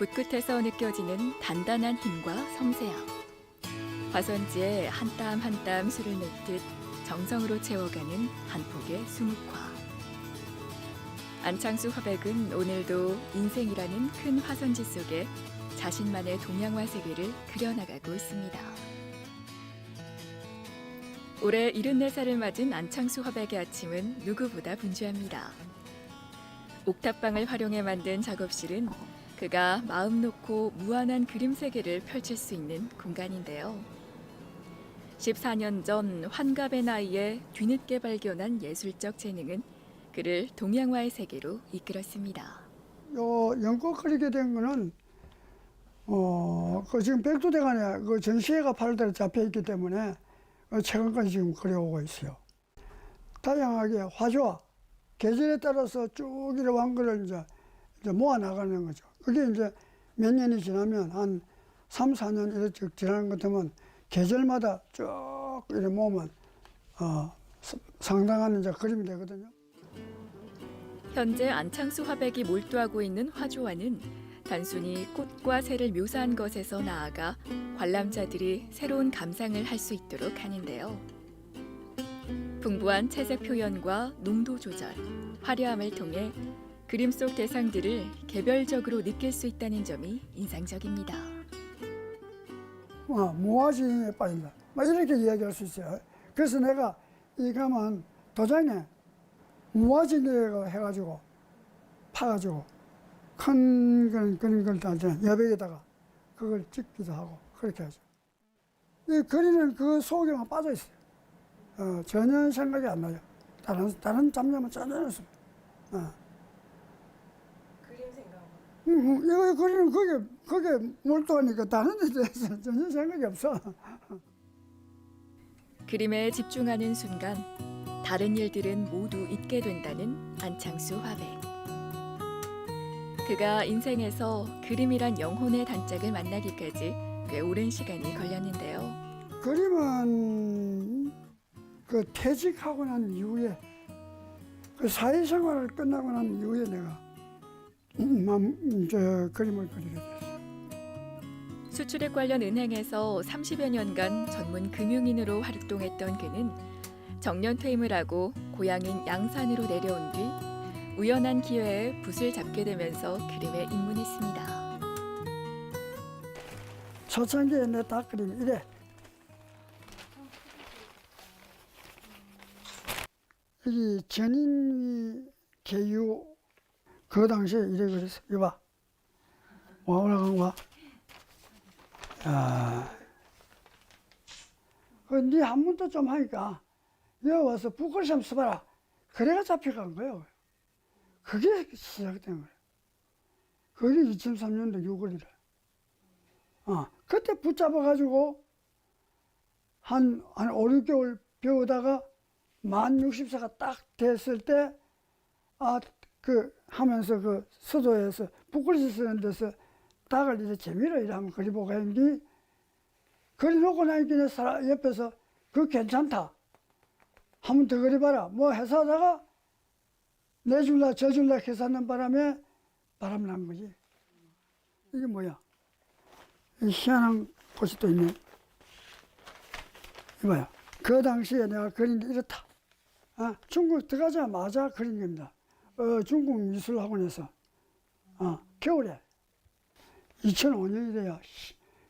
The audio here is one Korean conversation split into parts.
붓끝에서 느껴지는 단단한 힘과 섬세함. 화선지에 한 땀 한 땀 술을 넣듯 정성으로 채워가는 한 폭의 수묵화. 안창수 화백은 오늘도 인생이라는 큰 화선지 속에 자신만의 동양화 세계를 그려나가고 있습니다. 올해 74살을 맞은 안창수 화백의 아침은 누구보다 분주합니다. 옥탑방을 활용해 만든 작업실은 그가 마음 놓고 무한한 그림 세계를 펼칠 수 있는 공간인데요. 14년 전 환갑의 나이에 뒤늦게 발견한 예술적 재능은 그를 동양화의 세계로 이끌었습니다. 요 연꽃 그리게 된 거는 어, 그 지금 백두대간에 그 전시회가 8월달에 잡혀 있기 때문에 어, 최근까지 지금 그려오고 있어요. 다양하게 화조와 계절에 따라서 쭉 이렇게 왕글을 이제, 이제 모아 나가는 거죠. 그게 이제 몇 년이 지나면 한 3, 4년 이렇게 지나는 것 같으면 계절마다 쭉 이렇게 모으면 어, 사- 상당한 이제 그림이 되거든요. 현재 안창수 화백이 몰두하고 있는 화조화는 단순히 꽃과 새를 묘사한 것에서 나아가 관람자들이 새로운 감상을 할 수 있도록 하는데요. 풍부한 채색 표현과 농도 조절, 화려함을 통해 그림 속 대상들을 개별적으로 느낄 수 있다는 점이 인상적입니다. 어, 무화지에 빠진다. 막 이렇게 이야기할 수 있어요. 그래서 내가 이 가면 도장에 무화지를 해가지고 파가지고 큰 그런 그런 걸다 여백에다가 그걸 찍기도 하고 그렇게 하죠. 이 그리는 그 속에만 빠져 있어요. 어, 전혀 생각이 안 나요. 다른 다른 잡념은 전혀 없습니다. 어. 음, 음, 이거 그리는 그게 그게 몰두하니까 다른 데 대해서 전혀 생각이 없어. 그림에 집중하는 순간 다른 일들은 모두 잊게 된다는 안창수 화백. 그가 인생에서 그림이란 영혼의 단짝을 만나기까지 꽤 오랜 시간이 걸렸는데요. 그림은 그 퇴직하고 난 이후에 그 사회생활을 끝나고 난 이후에 내가 음, 맘, 저 그림을 그리게 됐어요. 수출입 관련 은행에서 30여 년간 전문 금융인으로 활동했던 그는 정년 퇴임을 하고 고향인 양산으로 내려온 뒤 우연한 기회에 붓을 잡게 되면서 그림에 입문했습니다. 초창기에 내다 그림 이래. 이 전인위 계유 그 당시에 이래 그랬어. 이봐. 와 올라간 거야. 야. 그네 한문도 좀 하니까 여기 와서 좀 써봐라. 그래가 잡혀간 거예요. 그게 시작된 거예요. 그게 2003년도 6월이래. 어, 그때 붙잡아가지고 한, 한 5, 6개월 배우다가 만 60세가 딱 됐을 때, 아, 그, 하면서 그 서도에서 북글씨 쓰는 데서 닭을 이제 재미로 한번 그려보고 했는데, 그려놓고 나니까 내 사람 옆에서 그거 괜찮다. 한 번 더 그려봐라. 뭐 해서 하다가 내줄라 저줄라 해서 하는 바람에 바람 난 거지. 이게 뭐야? 이 희한한 곳이 또 있네. 이봐요. 그 당시에 내가 그린 게 이렇다. 아, 중국 들어가자마자 그린 겁니다. 어, 중국 미술학원에서. 어, 겨울에. 2005년이 돼야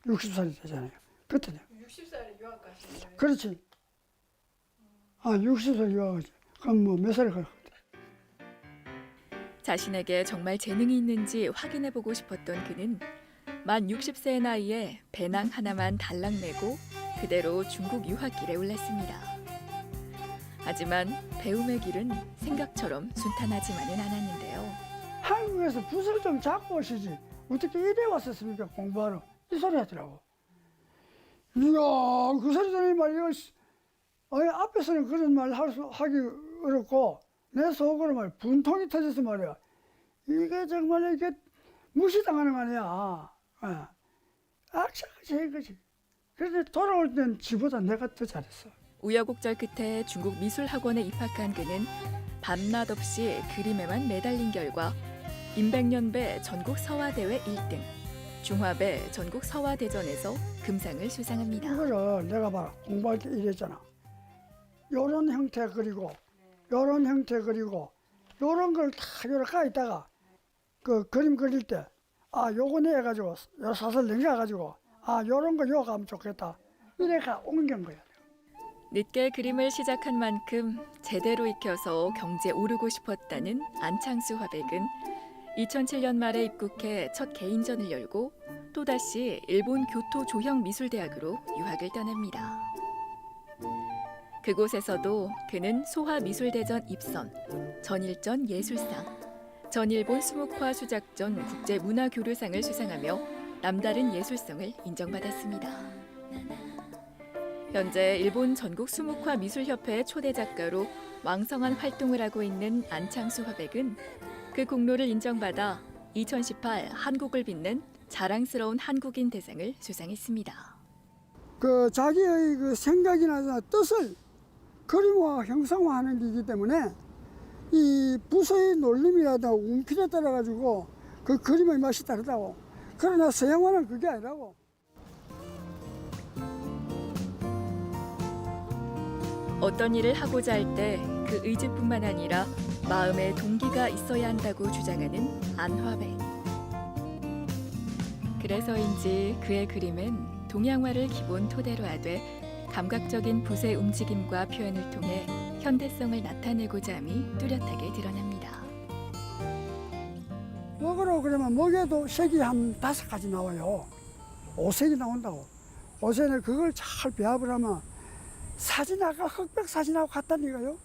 60살이 되잖아요. 그때 돼. 60살에 유학 가신 거예요? 그렇지. 아, 60살 유학하지. 그럼 뭐 몇 살을 갈 건데. 자신에게 정말 재능이 있는지 확인해 보고 싶었던 그는 만 60세의 나이에 배낭 하나만 달랑매고 그대로 중국 유학길에 올랐습니다. 하지만 배움의 길은 생각처럼 순탄하지만은 않았는데요. 한국에서 붓을 좀 잡고 오시지. 어떻게 이래 왔었습니까? 공부하러. 이 소리 하더라고. 이야, 그 소리 들으니 말이야. 씨. 아니, 앞에서는 그런 말 할 수, 하기 어렵고, 내 속으로 말, 분통이 터져서 말이야. 이게 정말 이게 무시당하는 거 아니야. 예. 악착같이 한 거지. 그런데 돌아올 땐 지보다 내가 더 잘했어. 우여곡절 끝에 중국 미술학원에 입학한 그는 밤낮 없이 그림에만 매달린 결과 임백년배 전국 서화대회 1등, 중화배 전국 서화대전에서 금상을 수상합니다. 이거를 내가 봐라 공부할 때 이랬잖아. 요런 형태 그리고 요런 형태 그리고 요런 걸 다 요렇게 까있다가 그 그림 그릴 때 아 요거 내가지고 요 사설 넘겨가지고 아 요런 거 요거 하면 좋겠다. 이래가 옮긴 거야. 늦게 그림을 시작한 만큼 제대로 익혀서 경제 오르고 싶었다는 안창수 화백은 2007년 말에 입국해 첫 개인전을 열고 또다시 일본 교토 조형 미술대학으로 유학을 떠납니다. 그곳에서도 그는 소화 미술대전 입선, 전일전 예술상, 전일본 수묵화 수작전 국제 문화교류상을 수상하며 남다른 예술성을 인정받았습니다. 현재 일본 전국 수묵화 미술협회의 초대 작가로 왕성한 활동을 하고 있는 안창수 화백은 그 공로를 인정받아 2018 한국을 빛낸 자랑스러운 한국인 대상을 수상했습니다. 그 자기의 그 생각이나 뜻을 그림화 형상화하는 기이기 때문에 이 부서의 놀림이라든가 운필에 따라 가지고 그 그림의 맛이 다르다고. 그러나 서양화는 그게 아니라고. 어떤 일을 하고자 할 때 그 의지뿐만 아니라 마음의 동기가 있어야 한다고 주장하는 안화백. 그래서인지 그의 그림은 동양화를 기본 토대로 하되 감각적인 붓의 움직임과 표현을 통해 현대성을 나타내고자 함이 뚜렷하게 드러납니다. 목으로 그러면 목에도 색이 한 다섯 가지 나와요. 오색이 나온다고. 오색은 그걸 잘 배합을 하면 사진 아까 흑백 사진하고 같다는 이거요.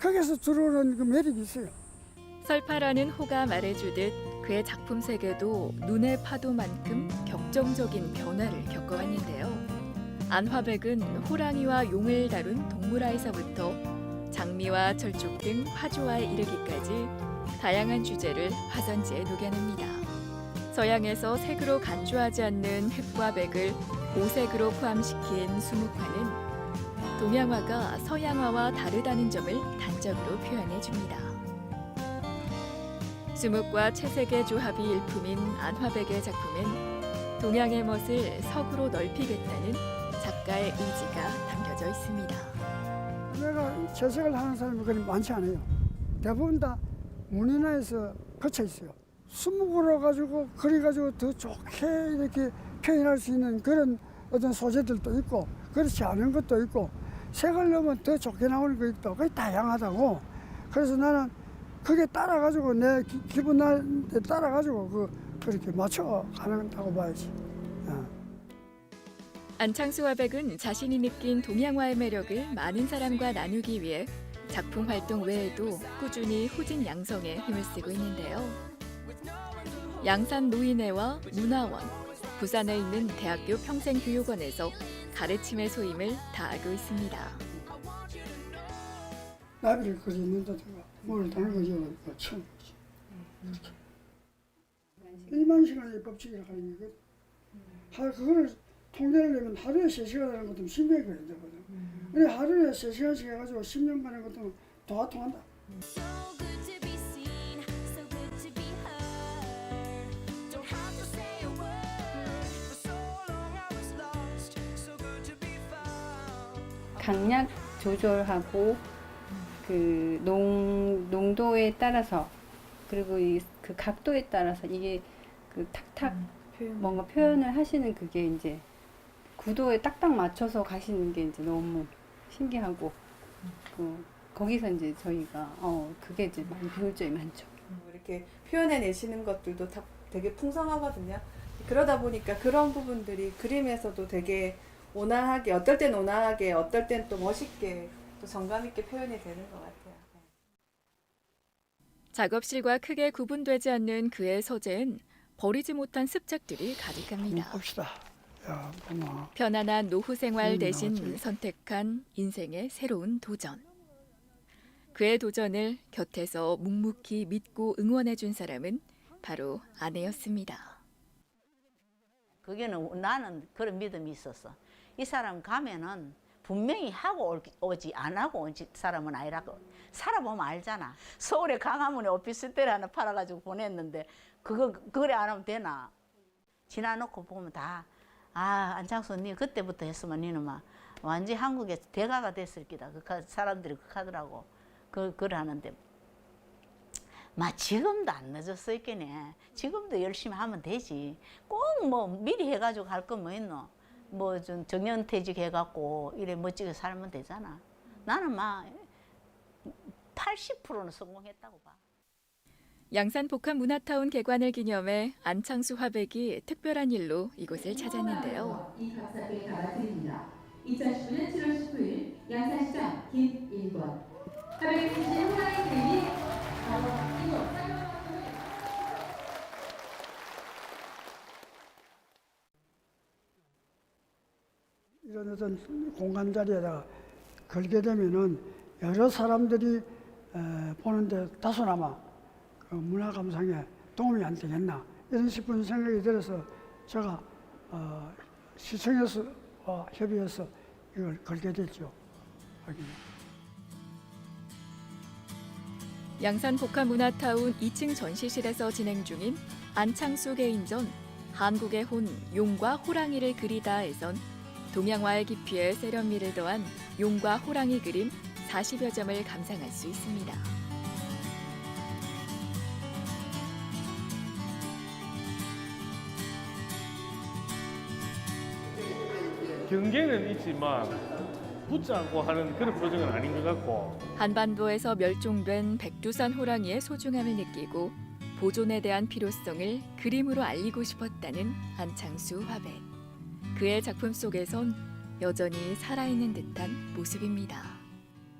거기서 들어오는 그 매력이 있어요. 설파라는 호가 말해주듯 그의 작품 세계도 눈의 파도만큼 격정적인 변화를 겪어왔는데요. 안화백은 호랑이와 용을 다룬 동물화에서부터 장미와 철쭉 등 화조화에 이르기까지 다양한 주제를 화선지에 녹여냅니다. 서양에서 색으로 간주하지 않는 흑과 백을 오색으로 포함시킨 수묵화는 동양화가 서양화와 다르다는 점을 단적으로 표현해 줍니다. 수묵과 채색의 조합이 일품인 안화백의 작품은 동양의 멋을 석으로 넓히겠다는 작가의 의지가 담겨져 있습니다. 내가 채색을 하는 사람이 그리 많지 않아요. 대부분 다 문인화에서 거쳐 있어요. 수묵으로 가지고 그려가지고 더 좋게 이렇게 표현할 수 있는 그런 어떤 소재들도 있고 그렇지 않은 것도 있고 색을 넣으면 더 좋게 나오는 거 있고 그게 다양하다고. 그래서 나는 그게 따라가지고 내 기, 기분 날때 따라가지고 그 그렇게 맞춰 가는다고 봐야지. 어. 안창수 화백은 자신이 느낀 동양화의 매력을 많은 사람과 나누기 위해 작품 활동 외에도 꾸준히 후진 양성에 힘을 쓰고 있는데요. 양산 노인회와 문화원, 부산에 있는 대학교 평생교육원에서 가르침의 소임을 다하고 있습니다. 나비를 그리는다든가 뭘그 처음 이렇게. 일만 시간의 법칙이라 하는 거거든. 하 그거를 통제를 내면 하루에 세 시간 하는 것도 신경이 걸린다거든. 근데 하루에 세 시간씩 해가지고 10년 가는 것도 도와 통한다. 강약 조절하고 그 농, 농도에 따라서 그리고 이 그 각도에 따라서 이게 그 탁탁 뭔가 표현을 하시는 그게 이제 구도에 딱딱 맞춰서 가시는 게 이제 너무 신기하고 그 거기서 이제 저희가 어 그게 이제 많이 배울 점이 많죠. 뭐 이렇게 표현해 내시는 것들도 다 되게 풍성하거든요. 그러다 보니까 그런 부분들이 그림에서도 되게 온화하게, 어떨 땐 온화하게, 어떨 땐 또 멋있게, 또 정감 있게 표현이 되는 것 같아요. 네. 작업실과 크게 구분되지 않는 그의 서재엔 버리지 못한 습작들이 가득합니다. 봅시다. 야. 편안한 노후 생활 음, 대신. 선택한 인생의 새로운 도전. 그의 도전을 곁에서 묵묵히 믿고 응원해 준 사람은 바로 아내였습니다. 그게는 나는 그런 믿음이 있었어. 이 사람 가면은 분명히 하고 올- 오지 안 하고 온 지- 사람은 아니라고 살아보면 알잖아. 서울에 강화문에 오피스텔 하나 팔아가지고 보냈는데 그거 그래 안 하면 되나? 지나놓고 보면 다, 아, 안창수 니 그때부터 했으면 니는 막 완전 한국의 대가가 됐을 기다. 그 가- 사람들이 그 하더라고. 그, 그걸 하는데. 마 지금도 안 늦었어 있겠네. 지금도 열심히 하면 되지. 꼭 뭐 미리 해가지고 할 건 뭐 있노? 뭐 좀 정년퇴직 해갖고 이래 멋지게 살면 되잖아. 나는 막 80%는 성공했다고 봐. 양산 복합 문화타운 개관을 기념해 안창수 화백이 특별한 일로 이곳을 찾았는데요. 이 감사를 감아드립니다. 2019년 7월 19일 양산시장 김일권 하백 어떤 공간 자리에다가 걸게 되면은 여러 사람들이 에, 보는데 다소나마 그 문화 감상에 도움이 안 되겠나 이런 싶은 생각이 들어서 제가 어, 시청에서 어, 협의해서 이걸 걸게 됐죠. 양산 복합 문화타운 2층 전시실에서 진행 중인 안창수 개인전 한국의 혼 용과 호랑이를 그리다에선 동양화의 깊이에 세련미를 더한 용과 호랑이 그림 40여 점을 감상할 수 있습니다. 경계는 있지만 붙지 않고 하는 그런 프로젝트는 아닌 것 같고 한반도에서 멸종된 백두산 호랑이의 소중함을 느끼고 보존에 대한 필요성을 그림으로 알리고 싶었다는 안창수 화백. 그의 작품 속에선 여전히 살아있는 듯한 모습입니다.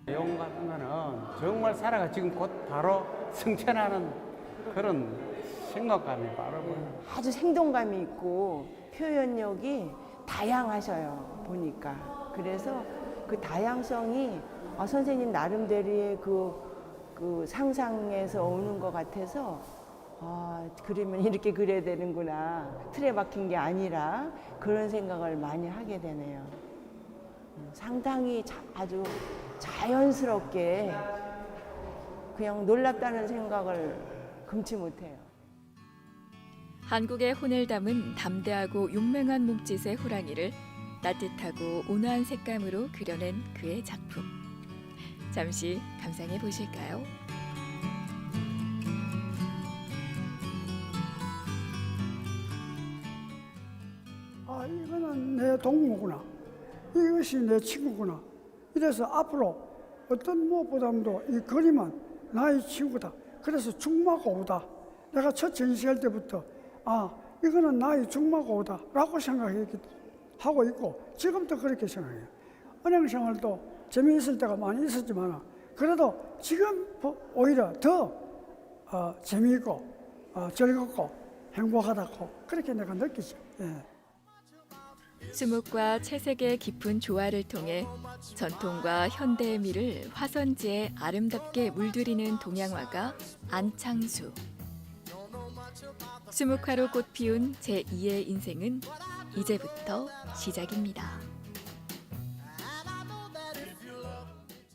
용가 하면은 정말 살아가 지금 곧 바로 승천하는 그런 생각감이 바로 보여요. 아주 생동감이 있고 표현력이 다양하셔요 보니까 그래서 그 다양성이 아, 선생님 나름대로의 그, 그 상상에서 오는 것 같아서 아, 그림은 이렇게 그려야 되는구나 틀에 박힌 게 아니라 그런 생각을 많이 하게 되네요 음, 상당히 자- 아주 자연스럽게 그냥 놀랍다는 생각을 금치 못해요. 한국의 혼을 담은 담대하고 용맹한 몸짓의 호랑이를 따뜻하고 온화한 색감으로 그려낸 그의 작품. 잠시 감상해 보실까요? 아 이거는 내 동무구나. 이것이 내 친구구나. 이래서 앞으로 어떤 무엇보다도 이 그림은 나의 친구다. 그래서 중마고우다. 내가 첫 전시할 때부터 아 이거는 나의 중마고우다 라고 생각했기 하고 있고 지금도 그렇게 생각해요. 은행 생활도 재미있을 때가 많이 있었지만 그래도 지금 보- 오히려 더 어, 재미있고 어, 즐겁고 행복하다고 그렇게 내가 느끼죠. 예. 수묵과 채색의 깊은 조화를 통해 전통과 현대의 미를 화선지에 아름답게 물들이는 동양화가 안창수. 수묵화로 꽃 피운 제2의 인생은 이제부터 시작입니다.